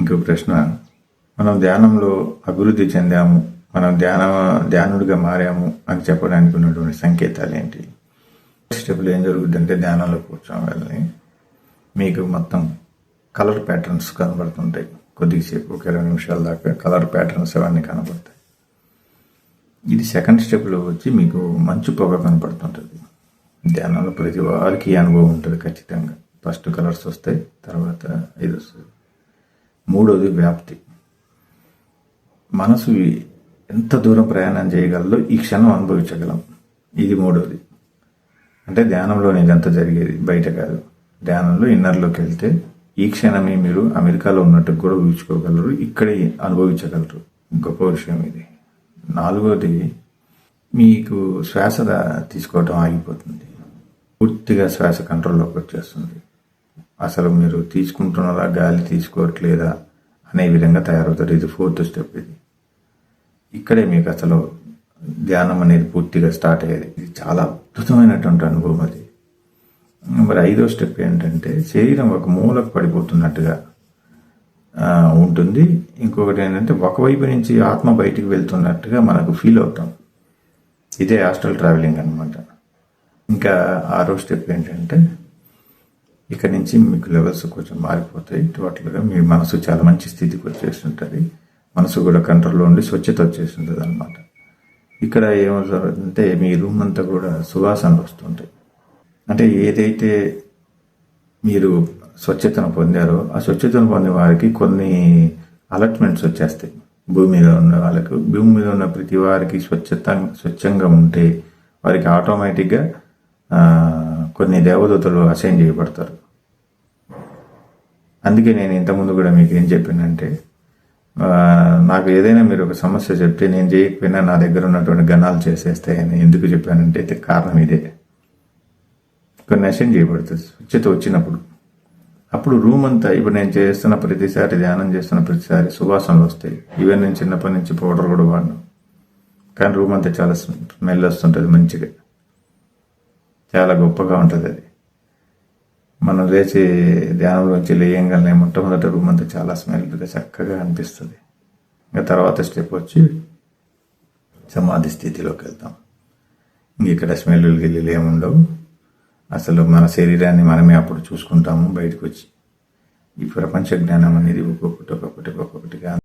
ఇంకో ప్రశ్న. మనం ధ్యానంలో అభివృద్ధి చెందాము మనం ధ్యాన ధ్యానుడిగా మారాము అని చెప్పడానికి ఉన్నటువంటి సంకేతాలు ఏంటి స్టెప్లో ఏం జరుగుతుందంటే ధ్యానంలో కూర్చోవడం వెళ్ళి మీకు మొత్తం కలర్ ప్యాటర్న్స్ కనబడుతుంటాయి. కొద్దిసేపు ఒక ఇరవై నిమిషాల దాకా కలర్ ప్యాటర్న్స్ అవన్నీ కనబడతాయి. ఇది సెకండ్ స్టెప్లో వచ్చి మీకు మంచు పొగ కనపడుతుంటుంది ధ్యానంలో ప్రతి వారికి అనుభవం ఉంటుంది ఖచ్చితంగా. ఫస్ట్ కలర్స్ వస్తాయి తర్వాత ఇది వస్తుంది. మూడోది వ్యాప్తి. మనసు ఎంత దూరం ప్రయాణం చేయగలదో ఈ క్షణం అనుభవించగలం. ఇది మూడోది. అంటే ధ్యానంలో ఇదంతా జరిగేది. బయట కాదు. ధ్యానంలో ఇన్నర్లోకి వెళ్తే ఈ క్షణమే మీరు అమెరికాలో ఉన్నట్టు కూడా ఊహించుకోగలరు ఇక్కడే అనుభవించగలరు. గొప్ప విషయం ఇది. నాలుగోది మీకు శ్వాస తీసుకోవటం ఆగిపోతుంది. పూర్తిగా శ్వాస కంట్రోల్లోకి వచ్చేస్తుంది. అసలు మీరు తీసుకుంటున్నారా గాలి తీసుకోవట్లేదా అనే విధంగా తయారవుతారు. ఇది ఫోర్త్ స్టెప్ ఇది. ఇక్కడే మీకు అసలు ధ్యానం అనేది పూర్తిగా స్టార్ట్ అయ్యేది. ఇది చాలా అద్భుతమైనటువంటి అనుభవం అది. మరి ఐదో స్టెప్ ఏంటంటే శరీరం ఒక మూలకు పడిపోతున్నట్టుగా ఉంటుంది. ఇంకొకటి ఏంటంటే ఒకవైపు నుంచి ఆత్మ బయటికి వెళ్తున్నట్టుగా మనకు ఫీల్ అవుతాం. ఇదే హాస్టల్ ట్రావెలింగ్ అనమాట ఇంకా ఆరో స్టెప్ ఏంటంటే ఇక్కడ నుంచి మీకు లెవెల్స్ కొంచెం మారిపోతాయి. టోటల్గా మీ మనసు చాలా మంచి స్థితికి వచ్చేస్తుంటుంది మనసు కూడా కంట్రోల్లో ఉండి స్వచ్ఛత వచ్చేస్తుంటుంది అనమాట ఇక్కడ ఏమవుతుందంటే మీ రూమ్ అంతా కూడా సువాసనలు వస్తుంటాయి. అంటే ఏదైతే మీరు స్వచ్ఛతను పొందారో ఆ స్వచ్ఛతను పొందిన వారికి కొన్ని అలర్ట్మెంట్స్ వచ్చేస్తాయి. భూమి మీద ఉన్న వాళ్ళకు. భూమి మీద ఉన్న ప్రతి వారికి స్వచ్ఛత స్వచ్ఛంగా ఉంటే వారికి ఆటోమేటిక్గా కొన్ని దేవదూతలు అసైన్ చేయబడతారు. అందుకే నేను ఇంతకుముందు కూడా మీకు ఏం చెప్పానంటే నాకు ఏదైనా మీరు ఒక సమస్య చెప్తే నేను చేయకపోయినా నా దగ్గర ఉన్నటువంటి గణాలు చేసేస్తాయని ఎందుకు చెప్పానంటే అయితే కారణం ఇదే. కొన్ని అసైన్ చేయబడుతుంది స్వచ్ఛత వచ్చినప్పుడు. అప్పుడు రూమ్ అంతా ఇప్పుడు నేను చేస్తున్న ప్రతిసారి ధ్యానం చేస్తున్న ప్రతిసారి సువాసనలు వస్తాయి. ఈవెన్ నేను చిన్నప్పటి నుంచి పౌడర్ కూడా వాడినా. కానీ రూమ్ అంతా చాలా స్మెల్ వస్తుంటుంది మంచిగా. చాలా గొప్పగా ఉంటుంది అది. మనం లేచి ధ్యానంలోంచి లేయంగానే మొట్టమొదటి రూమ్ అంతా చాలా స్మెల్గా చక్కగా అనిపిస్తుంది. ఇంకా తర్వాత స్టెప్ వచ్చి సమాధి స్థితిలోకి వెళ్తాం. ఇంక ఇక్కడ స్మెల్ గిల్లు ఏముండవు అసలు మన శరీరాన్ని మనమే అప్పుడు చూసుకుంటాము బయటకు వచ్చి ఈ ప్రపంచ జ్ఞానం అనేది ఒక్కొక్కటి ఒక్కొక్కటి ఒక్కొక్కటిగా